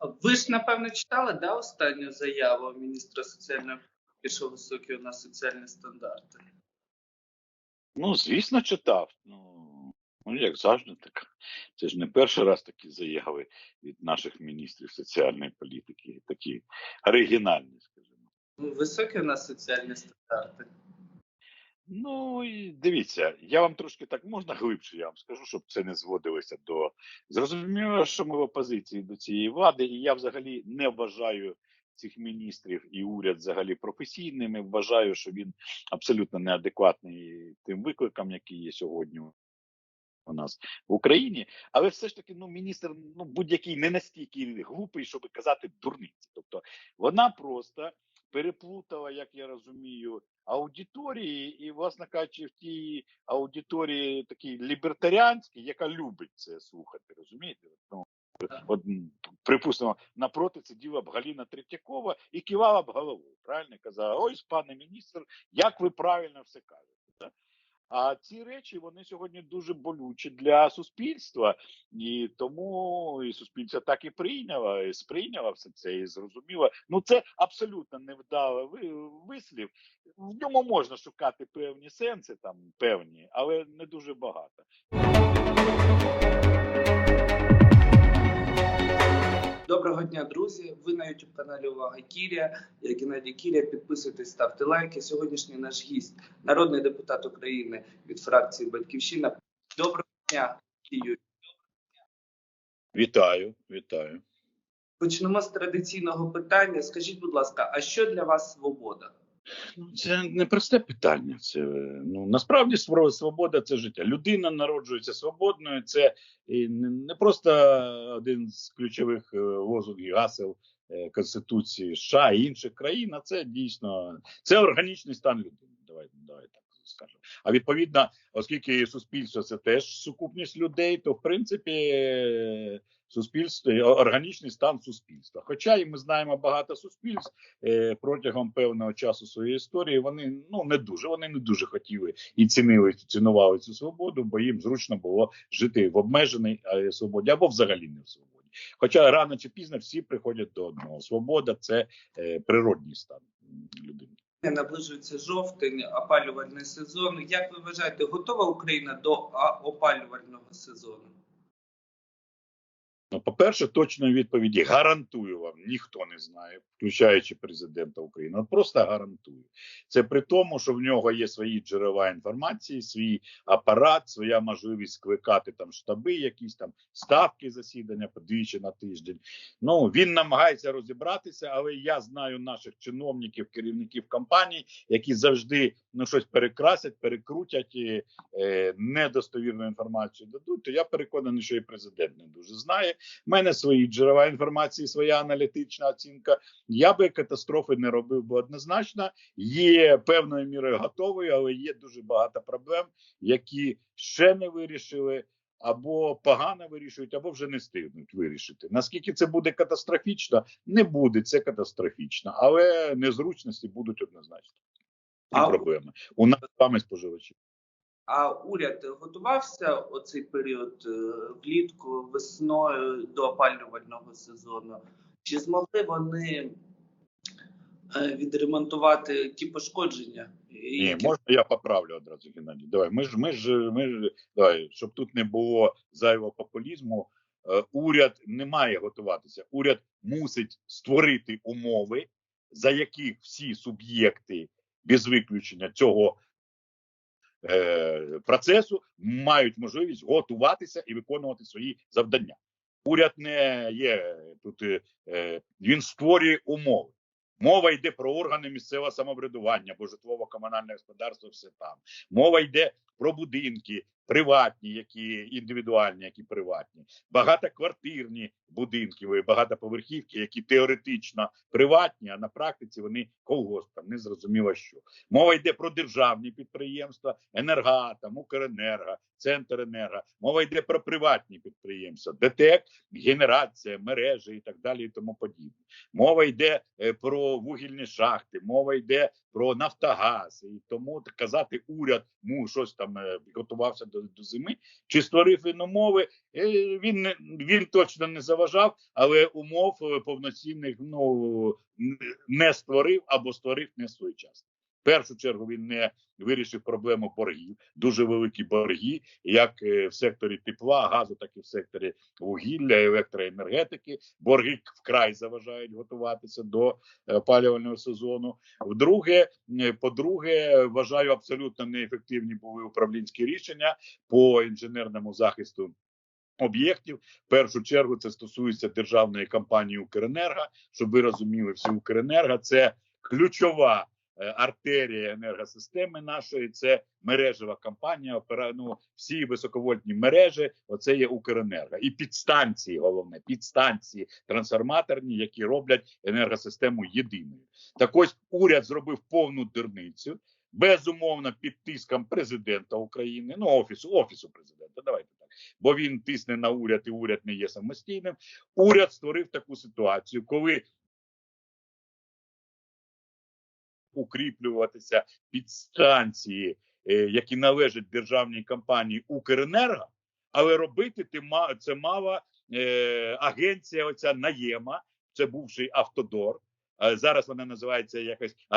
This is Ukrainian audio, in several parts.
Ви ж напевно читали да, останню заяву міністра соціальної політики, що високі у нас соціальні стандарти. Ну, звісно, читав. Ну, ну як завжди, так. Це ж не перший раз такі заяви від наших міністрів соціальної політики, такі оригінальні, скажімо. Ну, Високі у нас соціальні стандарти. Ну і дивіться, я вам трошки так можна глибше, я вам скажу, щоб це не зводилося до зрозуміло, що ми в опозиції до цієї влади, і я взагалі не вважаю цих міністрів і уряд взагалі професійними. Вважаю, що він абсолютно неадекватний тим викликам, які є сьогодні у нас в Україні. Але все ж таки, ну міністр, ну будь-який не настільки глупий, щоб казати дурниці. Тобто вона просто переплутала, як я розумію, аудиторії, і, власне кажучи, в тій аудиторії такій лібертаріанській, яка любить це слухати, розумієте? Ну, от, припустимо, напроти сиділа б Галіна Третьякова і кивала б головою. Правильно казала, ось, пане міністр, як ви правильно все кажете. А ці речі вони сьогодні дуже болючі для суспільства, і тому і суспільство так і прийняло, і сприйняло все це і зрозуміло. Ну це абсолютно невдалий вислів. В ньому можна шукати певні сенси, там певні, але не дуже багато. Доброго дня, друзі! Ви на youtube каналі Увага Кіря. Я Геннадій Кіря. Підписуйтесь, ставте лайки. Сьогоднішній наш гість, народний депутат України від фракції Батьківщина. Доброго дня, Юрій. Вітаю, вітаю. Почнемо з традиційного питання. Скажіть, будь ласка, а що для вас свобода? Це не просте питання. Це ну насправді свобода це життя. Людина народжується свободною. Це не не просто один з ключових е, лозунгів гасел е, Конституції США і інших країн. А це дійсно це органічний стан людини. Давай, давай так скажемо. А відповідно, оскільки суспільство це теж сукупність людей, то в принципі. Е, Суспільство органічний стан суспільства. Хоча і ми знаємо багато суспільств, е, протягом певного часу своєї історії вони ну не дуже вони не дуже хотіли і цінили цінували цю свободу, бо їм зручно було жити в обмеженій е, свободі або взагалі не в свободі. Хоча рано чи пізно всі приходять до одного: свобода це е, природній стан людини. Наближується жовтень, опалювальний сезон. Як ви вважаєте, готова Україна до опалювального сезону? Ну, по-перше, точної відповіді гарантую вам, ніхто не знає, включаючи президента України. От просто гарантую. Це при тому, що в нього є свої джерела інформації, свій апарат, своя можливість скликати там штаби, якісь там ставки засідання подвічі на тиждень. Ну він намагається розібратися, але я знаю наших чиновників, керівників компаній, які завжди ну щось перекрасять, перекрутять і е, недостовірну інформацію дадуть. То я переконаний, що і президент не дуже знає. У мене свої джерела інформації, своя аналітична оцінка. Я би катастрофи не робив би однозначно. Є певною мірою готовий, але є дуже багато проблем, які ще не вирішили. Або погано вирішують, або вже не встигнуть вирішити. Наскільки це буде катастрофічно, не буде це катастрофічно, але незручності будуть однозначно. І проблеми у нас з вами споживачів. А уряд готувався оцей період е, влітку, весною до опалювального сезону? Чи змогли вони е, відремонтувати ті пошкодження? Ні, які- можна я поправлю одразу, Геннадій. Давай, ми ж, ми ж, ми ж, давай, щоб тут не було зайвого популізму. е, Уряд не має готуватися. Уряд мусить створити умови, за яких всі суб'єкти без виключення цього процесу мають можливість готуватися і виконувати свої завдання. Уряд не є тут, е, е, він створює умови. Мова йде про органи місцевого самоврядування, бо житлово-комунальне господарство все там. Мова йде про будинки приватні, які індивідуальні, які приватні, багатоквартирні будинки, багатоповерхівки, які теоретично приватні, а на практиці вони колгоспам, не зрозуміло що. Мова йде про державні підприємства, енергоатом, Укренерго. Центренерго, мова йде про приватні підприємства, ДТЕК, генерація, мережі і так далі, і тому подібне. Мова йде е, про вугільні шахти, мова йде про Нафтогаз. І тому казати, уряд ну щось там е, готувався до, до зими, чи створив він умови. е, Він він точно не заважав, але умов е, повноцінних ну не створив або створив не своєчасно. В першу чергу він не вирішив проблему боргів, дуже великі борги, як е, в секторі тепла, газу, так і в секторі вугілля, електроенергетики. Борги вкрай заважають готуватися до е, опалювального сезону. Вдруге, по-друге, вважаю абсолютно неефективні були управлінські рішення по інженерному захисту. Об'єктів в першу чергу це стосується державної компанії Укренерго. Щоб ви розуміли, всі Укренерго це ключова артерія енергосистеми нашої. Це мережева компанія. Ну, всі високовольтні мережі. Оце є Укренерго і підстанції. Головне підстанції трансформаторні, які роблять енергосистему єдиною. Так ось уряд зробив повну дурницю. Безумовно, під тиском президента України, ну офісу, офісу президента. Давайте так, бо він тисне на уряд, і уряд не є самостійним. Уряд створив таку ситуацію, коли укріплюватися підстанції, е, які належать державній компанії Укренерго, але робити ти це мала е, агенція. Оця наєма, це бувший автодор. Зараз вона називається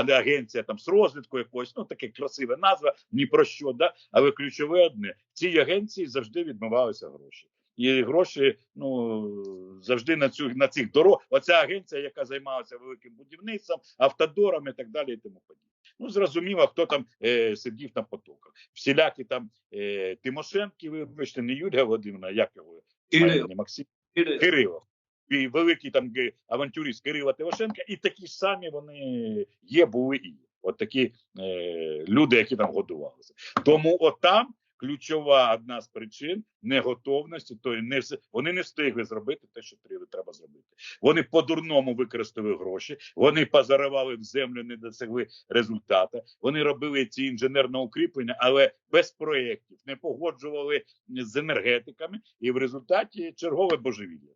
не агенція там з розвитку якогось, ну таке красива назва, ні про що, да? але ключове одне: в цій агенції завжди відмивалися гроші. І гроші ну завжди на цю на цих дорог. Оця агенція, яка займалася великим будівництвом, автодором і так далі, і тому подібне. Ну зрозуміло, хто там е, сидів на потоках. Всілякі там е, Тимошенки, вибачте, не Юлія Володимирівна, як його Кирил, не Максим Кирил. Кирило. І великий там авантюрист Кирила Тимошенка, і такі ж самі вони є, були і є. От такі е, люди, які там годувалися. Тому отам ключова одна з причин неготовності, то не вони не встигли зробити те, що треба- зробити. Вони по-дурному використали гроші, вони позаривали в землю, не досягли результату. Вони робили ці інженерне укріплення, але без проєктів, не погоджували з енергетиками, і в результаті чергове божевілля.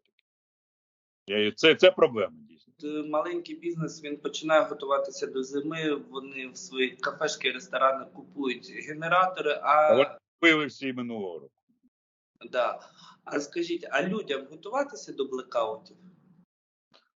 Це, це проблема дійсно. Е, Маленький бізнес він починає готуватися до зими. Вони в свої кафешки, ресторани купують генератори. А Пили всі минулого року. да. А скажіть, а людям готуватися до блекаутів?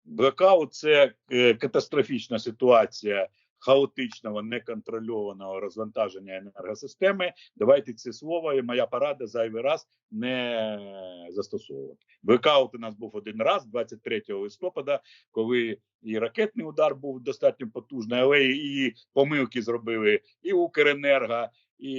Блекаут це е, катастрофічна ситуація хаотичного, неконтрольованого розвантаження енергосистеми. Давайте це слово, і моя порада зайвий раз не застосовувати. Блекаут у нас був один раз, 23 листопада, коли і ракетний удар був достатньо потужний, але і помилки зробили і Укренерго, і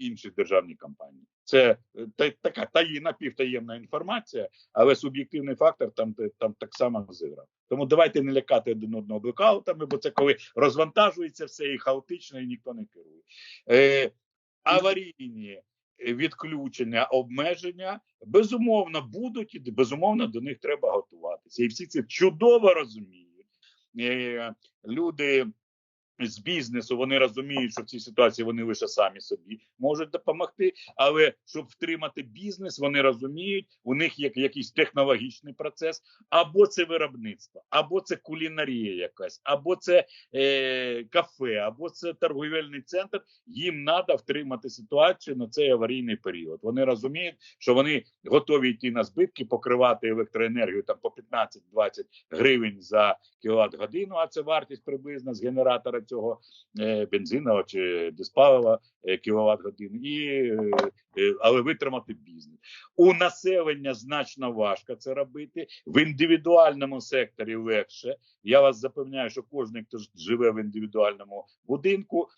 інші державні компанії. Це е, та, така таї, напівтаємна інформація, але суб'єктивний фактор там, там так само зіграв. Тому давайте не лякати один одного блекаутами, бо це коли розвантажується все і хаотично, і ніхто не керує. Е, аварійні відключення, обмеження безумовно будуть, і безумовно до них треба готуватися. І всі це чудово розуміють. Е, люди з бізнесу вони розуміють, що в цій ситуації вони лише самі собі можуть допомогти. Але щоб втримати бізнес, вони розуміють, у них є якийсь технологічний процес, або це виробництво, або це кулінарія, якась, або це е, кафе, або це торговельний центр. Їм треба втримати ситуацію на цей аварійний період. Вони розуміють, що вони готові йти на збитки, покривати електроенергію там по 15-20 гривень за кіловат годину. А це вартість приблизно з генератора цього е, бензинового чи диспалива е, кіловат годин, і е, але витримати бізнес у населення значно важко це робити в індивідуальному секторі легше. Я вас запевняю, що кожен, хто живе в індивідуальному будинку,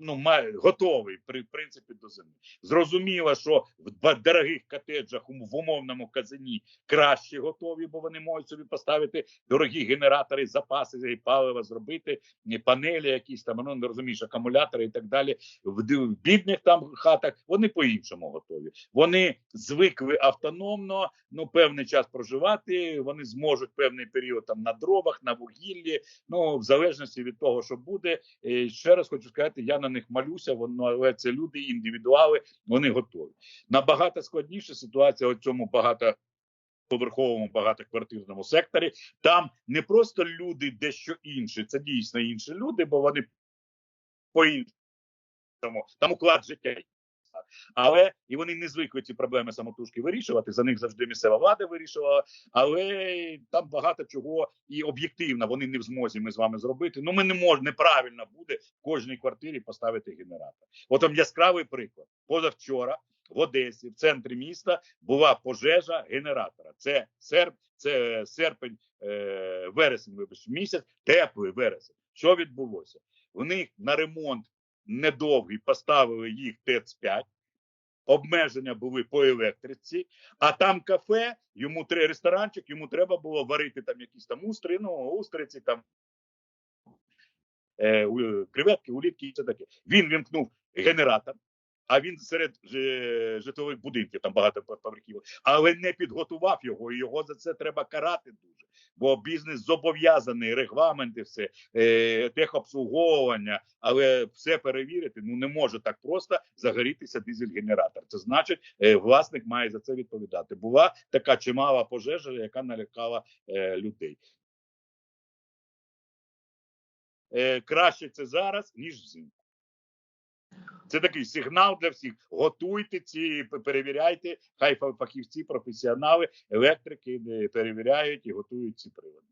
ну має готовий при принципі до зими. Зрозуміло, що в дорогих котеджах в умовному казині краще готові, бо вони можуть собі поставити дорогі генератори, запаси і палива зробити, панелі, якісь там ну не розумієш, акумулятори і так далі. В бідних там хатах Вони по-іншому готові. Вони звикли автономно, ну певний час проживати. Вони зможуть певний період там на дровах, на вугіллі. Ну в залежності від того, що буде. І ще раз хочу сказати, я на них малюся. Воно але це люди, індивідуали, вони готові. Набагато складніша ситуація у цьому багато. Поверховому багатоквартирному секторі там не просто люди дещо інші, це дійсно інші люди, бо вони по іншому там уклад життя. Але і вони не звикли ці проблеми самотужки вирішувати. За них завжди місцева влада вирішувала. Але там багато чого і об'єктивно вони не в змозі ми з вами зробити. Ну ми не можемо неправильно буде в кожній квартирі поставити генератор. От вам яскравий приклад. Позавчора в Одесі, в центрі міста, була пожежа генератора. Це серп, це серпень, е, вересень, вибачте, місяць, теплий вересень. Що відбулося? В них на ремонт недовгий поставили їх ТЕЦ-5, обмеження були по електриці, а там кафе, йому три ресторанчик, йому треба було варити там якісь там устри, ну, устриці, там е, креветки, улітки і все таке. Він вімкнув генератор, а він серед е, житлових будинків, там багато поверхів, але не підготував його, і його за це треба карати дуже. Бо бізнес зобов'язаний, регламенти, все е, техобслуговування, але все перевірити ну не може так просто загорітися дизель-генератор. Це значить, е, власник має за це відповідати. Була така чимала пожежа, яка налякала е, людей. Е, краще це зараз, ніж взимку. Це такий сигнал для всіх. Готуйте ці, перевіряйте. Хай фахівці, професіонали, електрики е, перевіряють і готують ці прилади.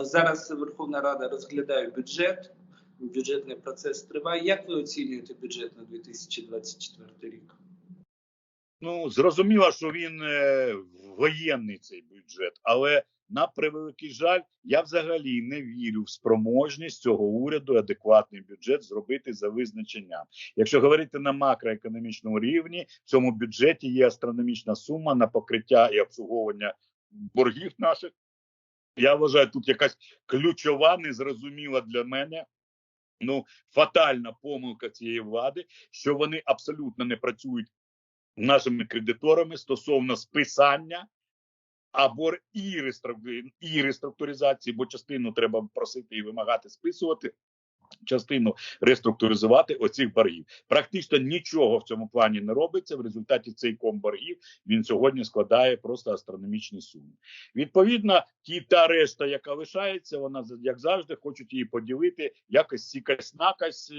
Е, Зараз Верховна Рада розглядає бюджет. Бюджетний процес триває. Як ви оцінюєте бюджет на 2024 рік? Ну зрозуміло, що він е, воєнний цей бюджет, але на превеликий жаль, я взагалі не вірю в спроможність цього уряду адекватний бюджет зробити за визначенням. Якщо говорити на макроекономічному рівні, в цьому бюджеті є астрономічна сума на покриття і обслуговування боргів наших. Я вважаю, тут якась ключова, незрозуміла для мене. Ну, фатальна помилка цієї влади, що вони абсолютно не працюють нашими кредиторами стосовно списання або і, реструк- реструктуризації, бо частину треба просити і вимагати списувати. Частину реструктуризувати оцих боргів. Практично нічого в цьому плані не робиться. В результаті цей ком боргів він сьогодні складає просто астрономічні суми. Відповідно, ті та решта, яка лишається, вона як завжди хочуть її поділити якось сікась накась.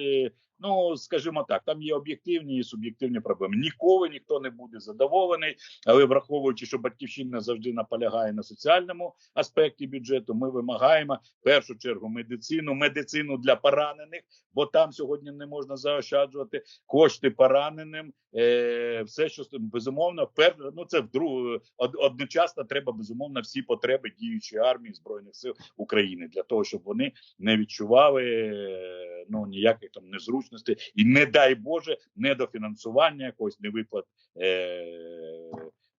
Ну скажімо так, там є об'єктивні і суб'єктивні проблеми. Ніколи ніхто не буде задоволений, але враховуючи, що батьківщина завжди наполягає на соціальному аспекті бюджету, ми вимагаємо в першу чергу медицину, медицину для поранених, бо там сьогодні не можна заощаджувати кошти пораненим. Е, все, що безумовно, пер, ну це вдруг од, одночасно треба безумовно всі потреби діючої армії збройних сил України для того, щоб вони не відчували е, ну ніяких там незручностей і не дай Боже недофінансування якогось невиплат е,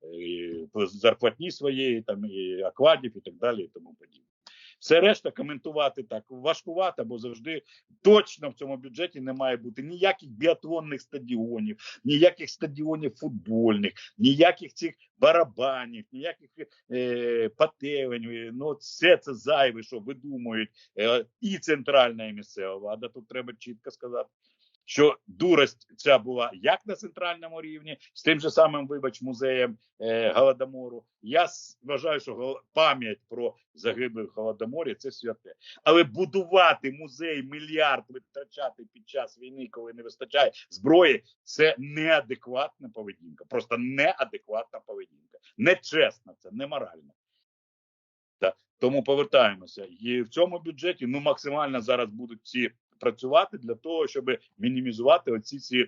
е, зарплатні своєї, там і аквадів і так далі, і тому подібне. Все решта коментувати так важкувато, бо завжди точно в цьому бюджеті не має бути ніяких біатлонних стадіонів, ніяких стадіонів футбольних, ніяких цих барабанів, ніяких е, пателень. е, Ну, все це зайве, що видумують е, і центральна і місцева влада. Тут треба чітко сказати. Що дурость ця була як на центральному рівні, з тим же самим, вибач, музеєм е, Голодомору. Я вважаю, що пам'ять про загиблих в Голодоморі це святе. Але будувати музей мільярд витрачати під час війни, коли не вистачає зброї, це неадекватна поведінка. Просто неадекватна поведінка. Нечесна це, неморальна. Тому повертаємося. І в цьому бюджеті ну максимально зараз будуть всі працювати для того, щоб мінімізувати оці ці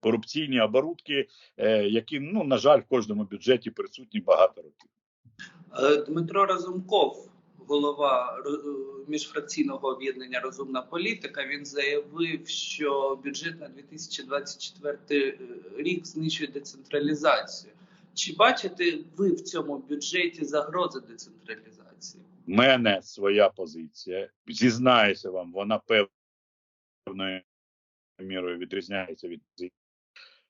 корупційні оборудки, е, які ну на жаль в кожному бюджеті присутні багато років. Е, Дмитро Разумков, голова е, міжфракційного об'єднання Розумна політика, він заявив, що бюджет на 2024 рік знищує децентралізацію. Чи бачите ви в цьому бюджеті загрози децентралізації? В мене своя позиція. Зізнаюся вам, вона певною мірою відрізняється від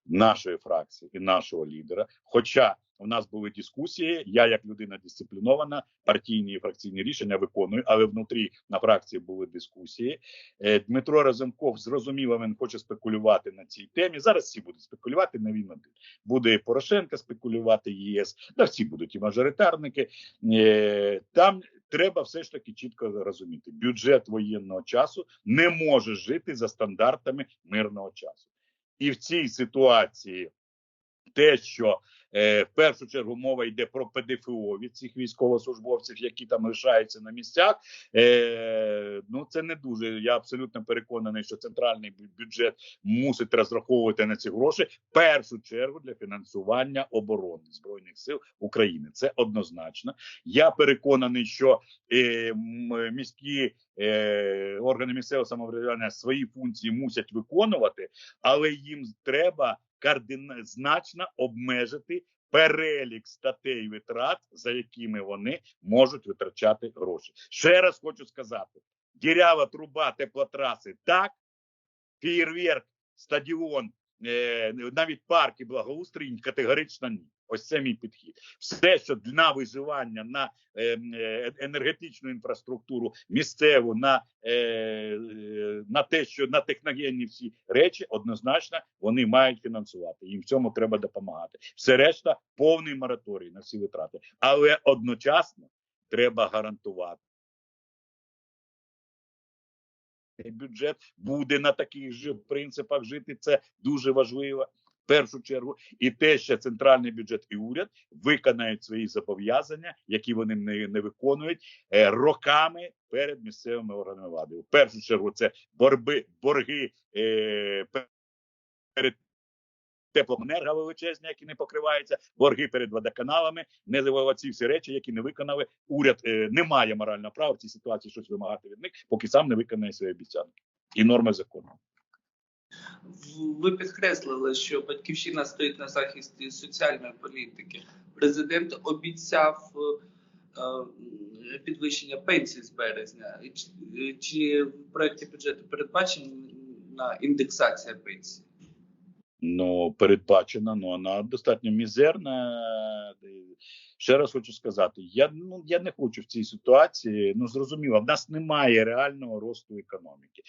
нашої фракції і нашого лідера. Хоча у нас були дискусії, я як людина дисциплінована, партійні і фракційні рішення виконую, але внутрі на фракції були дискусії. Е, Дмитро Разумков зрозуміло, він хоче спекулювати на цій темі. Зараз всі будуть спекулювати на він один. Буде і Порошенка спекулювати ЄС, да всі будуть і мажоритарники. Е, Там треба все ж таки чітко розуміти: бюджет воєнного часу не може жити за стандартами мирного часу. І в цій ситуації те, що в першу чергу мова йде про ПДФО від цих військовослужбовців, які там лишаються на місцях. Е, ну це не дуже. Я абсолютно переконаний, що центральний бюджет мусить розраховувати на ці гроші в першу чергу для фінансування оборони збройних сил України. Це однозначно. Я переконаний, що е, міські е, органи місцевого самоврядування свої функції мусять виконувати, але їм треба кардина значно обмежити перелік статей витрат, за якими вони можуть витрачати гроші. Ще раз хочу сказати: дірява труба теплотраси так, фєєрверк, стадіон, навіть парк і благоустрій категорично ні. Ось це мій підхід. Все, що на виживання, на е, е, енергетичну інфраструктуру, місцеву, на, е, е, на те, що на техногенні всі речі, однозначно вони мають фінансувати. Їм в цьому треба допомагати. Все решта повний мораторій на всі витрати, але одночасно треба гарантувати. Бюджет буде на таких же принципах жити. Це дуже важливо. В першу чергу, і те, що центральний бюджет і уряд виконають свої зобов'язання, які вони не, не виконують е, роками перед місцевими органами влади. В першу чергу це борби, борги е, перед теплоенерго величезні, які не покриваються, борги перед водоканалами, не ці всі речі, які не виконали. Уряд е, не має морального права в цій ситуації щось вимагати від них, поки сам не виконає свої обіцянки і норми закону. Ви підкреслили, що батьківщина стоїть на захисті соціальної політики. Президент обіцяв е, е, підвищення пенсій з березня. Чи, чи в проєкті бюджету передбачена індексація пенсій? Ну, передбачена, ну вона достатньо мізерна. Ще раз хочу сказати: я ну я не хочу в цій ситуації. Ну зрозуміло, в нас немає реального росту економіки.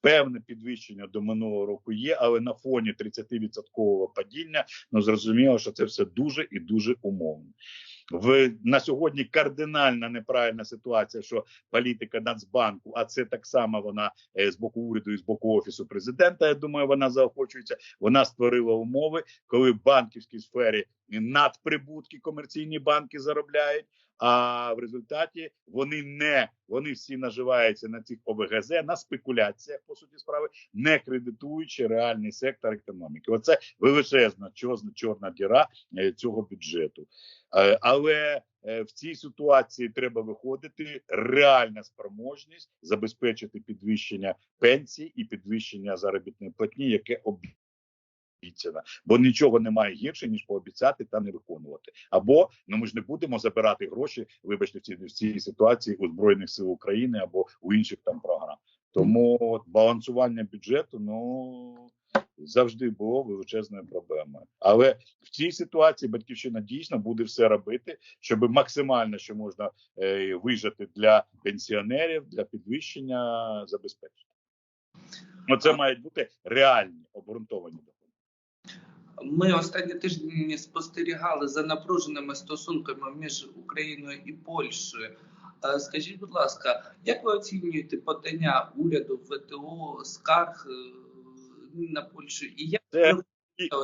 Певне підвищення до минулого року є, але на фоні 30% падіння ну зрозуміло, що це все дуже і дуже умовно. В на сьогодні кардинальна неправильна ситуація, що політика Нацбанку, а це так само вона е, з боку уряду і з боку офісу президента. Я думаю, вона заохочується. Вона створила умови, коли в банківській сфері надприбутки комерційні банки заробляють. А в результаті вони не вони всі наживаються на цих ОВГЗ, на спекуляціях по суті справи, не кредитуючи реальний сектор економіки. Оце величезна чорна чорна діра е, цього бюджету. Е, Але е, в цій ситуації треба виходити реальна спроможність забезпечити підвищення пенсій і підвищення заробітної платні, яке обіцяно. Бо нічого немає гірше ніж пообіцяти та не виконувати. Або ну ми ж не будемо забирати гроші, вибачте, в цій, в цій ситуації у збройних сил України або у інших там програм. Тому от, балансування бюджету ну завжди було величезною проблемою. Але в цій ситуації батьківщина дійсно буде все робити, щоб максимально що можна е, вижити для пенсіонерів, для підвищення забезпечити. Ну це мають бути реальні обґрунтовані. Ми останні тижні спостерігали за напруженими стосунками між Україною і Польщею. Е, Скажіть, будь ласка, як ви оцінюєте подання уряду ВТО скарг е, на Польщу? І як Це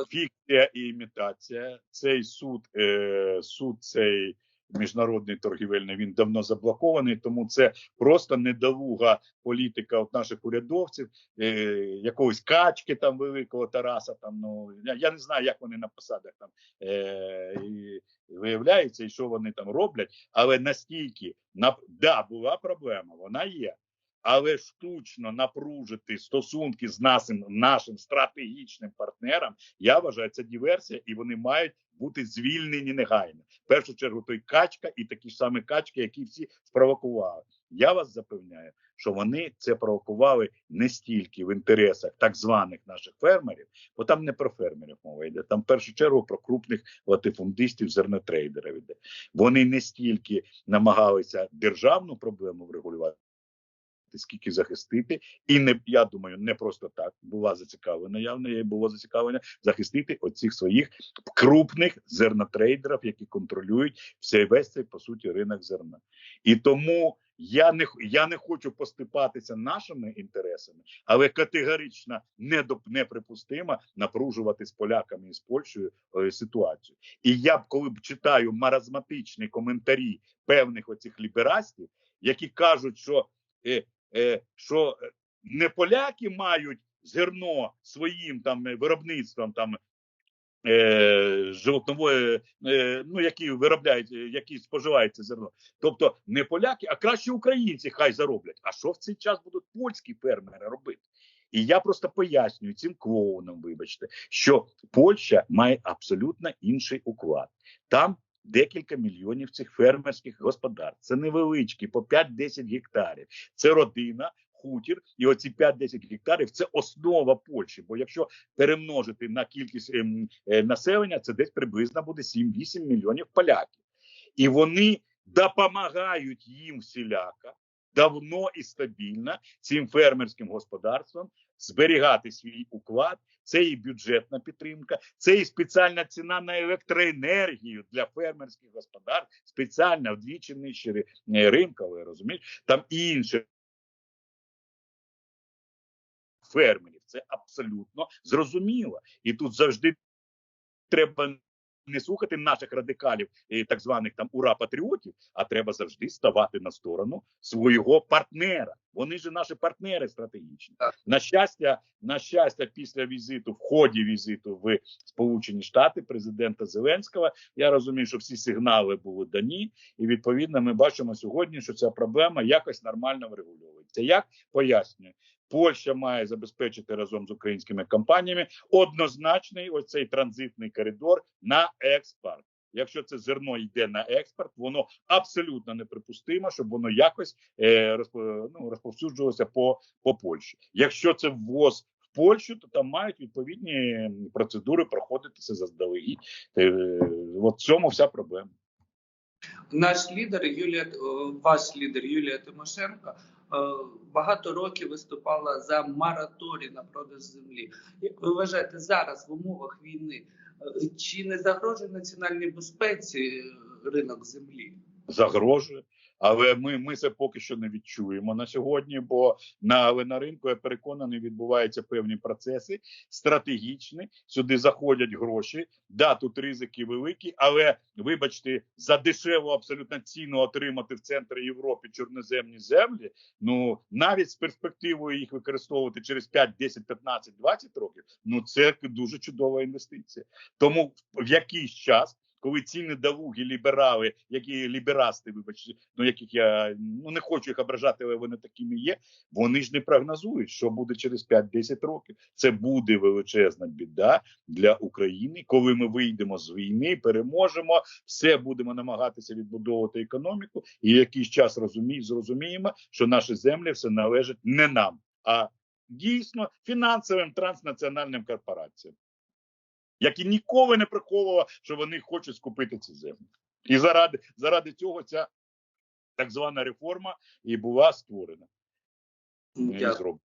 фікція і імітація. Цей суд, е, суд цей міжнародний торгівельний, він давно заблокований, тому це просто недолуга політика от наших урядовців, е, якогось качки там великого Тараса. Там ну я, не знаю, як вони на посадах там е, і виявляються і що вони там роблять, але настільки на да, була проблема, вона є. Але штучно напружити стосунки з нашим нашим стратегічним партнером, я вважаю, це диверсія, і вони мають бути звільнені негайно. В першу чергу той качка і такі ж самі качки, які всі спровокували. я вас запевняю, що вони це провокували не стільки в інтересах так званих наших фермерів, бо там не про фермерів мова йде. Там в першу чергу про крупних латифундистів, зернотрейдерів йде. Вони не стільки намагалися державну проблему врегулювати. Скільки захистити, і не я думаю, не просто так була зацікавлена. Явно є було зацікавлення захистити оцих своїх крупних зернотрейдерів, які контролюють все весь цей по суті ринок зерна. І тому я не я не хочу поступатися нашими інтересами, але категорично не доп- неприпустимо напружувати з поляками і з Польщею е, ситуацію. І я б коли б читаю маразматичні коментарі певних оцих ліберастів, які кажуть, що, е, що е, не поляки мають зерно своїм там е, виробництвом там. Е, животнової, е, ну які виробляють, е, які споживають це зерно. Тобто не поляки, а краще українці хай зароблять. А що в цей час будуть польські фермери робити? І я просто пояснюю цим клоунам, вибачте, що Польща має абсолютно інший уклад. Там декілька мільйонів цих фермерських господарств. Це невеличкі, по 5-10 гектарів. Це родина, хутір, і оці 5-10 гектарів це основа Польщі. Бо якщо перемножити на кількість ем, е, населення, це десь приблизно буде 7-8 мільйонів поляків. І вони допомагають їм всіляко, давно і стабільно цим фермерським господарствам зберігати свій уклад. Це і бюджетна підтримка, це і спеціальна ціна на електроенергію для фермерських господарств, спеціальна вдвічі нижче ринкове, е, розумієш? Там і інше фермерів. Це абсолютно зрозуміло. І тут завжди треба не слухати наших радикалів, так званих там ура патріотів, а треба завжди ставати на сторону свого партнера. Вони ж наші партнери стратегічні. На щастя, на щастя, після візиту, в ході візиту в Сполучені Штати президента Зеленського, я розумію, що всі сигнали були дані, і відповідно ми бачимо сьогодні, що ця проблема якось нормально врегульовується. Як пояснюю, Польща має забезпечити разом з українськими компаніями однозначний оцей транзитний коридор на експорт. Якщо це зерно йде на експорт, воно абсолютно неприпустимо, щоб воно якось е, ну, розповсюджувалося по, по Польщі. Якщо це ввоз в Польщу, то там мають відповідні процедури проходитися заздалегідь. Е, в цьому вся проблема. Наш лідер Юлія, е, ваш лідер Юлія Тимошенко е, багато років виступала за мораторій на продаж землі. Як ви вважаєте зараз в умовах війни, е, чи не загрожує національній безпеці ринок землі? загрожує. Але ми, ми це поки що не відчуємо на сьогодні, бо на, але на ринку я переконаний, відбуваються певні процеси стратегічні. Сюди заходять гроші. Да, тут ризики великі, але вибачте, за дешеву абсолютно ціну отримати в центрі Європи чорноземні землі. Ну навіть з перспективою їх використовувати через 5, 10, 15, 20 років. Ну це дуже чудова інвестиція. Тому в якийсь час коли ці недолугі ліберали, які ліберасти, вибачте, ну яких я ну не хочу їх ображати, але вони такими є. Вони ж не прогнозують, що буде через 5-10 років. Це буде величезна біда для України, коли ми вийдемо з війни, переможемо, все будемо намагатися відбудовувати економіку, і якийсь час розумі, зрозуміємо, що наші землі все належать не нам, а дійсно фінансовим транснаціональним корпораціям які ніколи не приховували, що вони хочуть скупити ці землі. І заради заради цього ця так звана реформа і була створена. Дякую.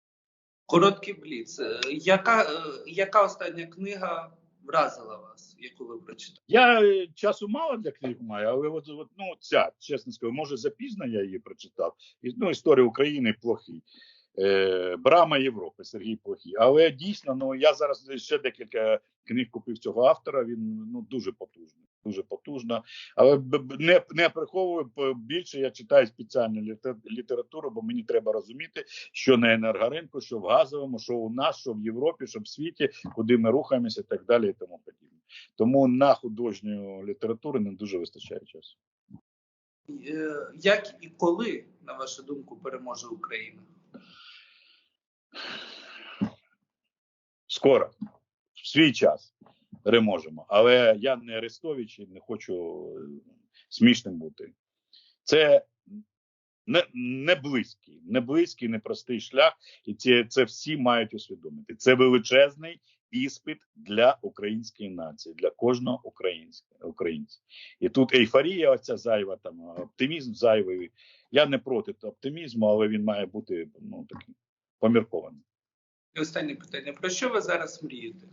Короткий бліц. Е, Яка, е, яка остання книга вразила вас, яку ви прочитали? Я е, часу мало для книг маю, але от, от ну ця, чесно скажу, може запізно я її прочитав. І, ну, історія України плохий. Е, Брама Європи Сергій Плохий. Але дійсно, ну я зараз ще декілька книг купив цього автора. Він ну дуже потужний, дуже потужно. Але не, не приховую більше. Я читаю спеціальну літе- літературу, бо мені треба розуміти, що на енергоринку, що в газовому, що у нас, що в Європі, що в світі, куди ми рухаємося, і так далі, і тому подібне. Тому на художню літературу не дуже вистачає часу. Е, Як і коли, на вашу думку, переможе Україна? Скоро, в свій час переможемо. Але я не Арестович і не хочу е, смішним бути. Це не, не близький, не близький, непростий шлях, і це, це всі мають усвідомити. Це величезний іспит для української нації, для кожного українця. І тут ейфорія, оця зайва, там оптимізм зайвий. Я не проти оптимізму, але він має бути ну такий поміркований. І останнє питання: про що ви зараз мрієте?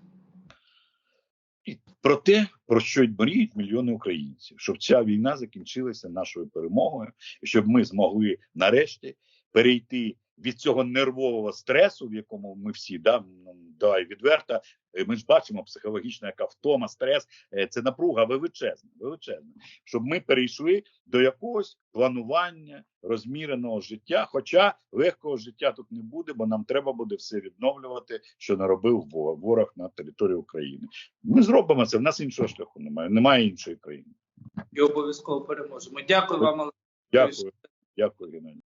І про те, про що й мріють мільйони українців, щоб ця війна закінчилася нашою перемогою, і щоб ми змогли нарешті перейти від цього нервового стресу, в якому ми всі да, ну, давай відверто. е, Ми ж бачимо психологічна яка втома, стрес, е, це напруга величезна, величезна. Щоб ми перейшли до якогось планування розміреного життя. Хоча легкого життя тут не буде, бо нам треба буде все відновлювати, що наробив ворог, на території України. Ми зробимо це. В нас іншого шляху немає. Немає іншої країни. І обов'язково переможемо. Дякую вам, Олег. Дякую, дякую, Геннадій.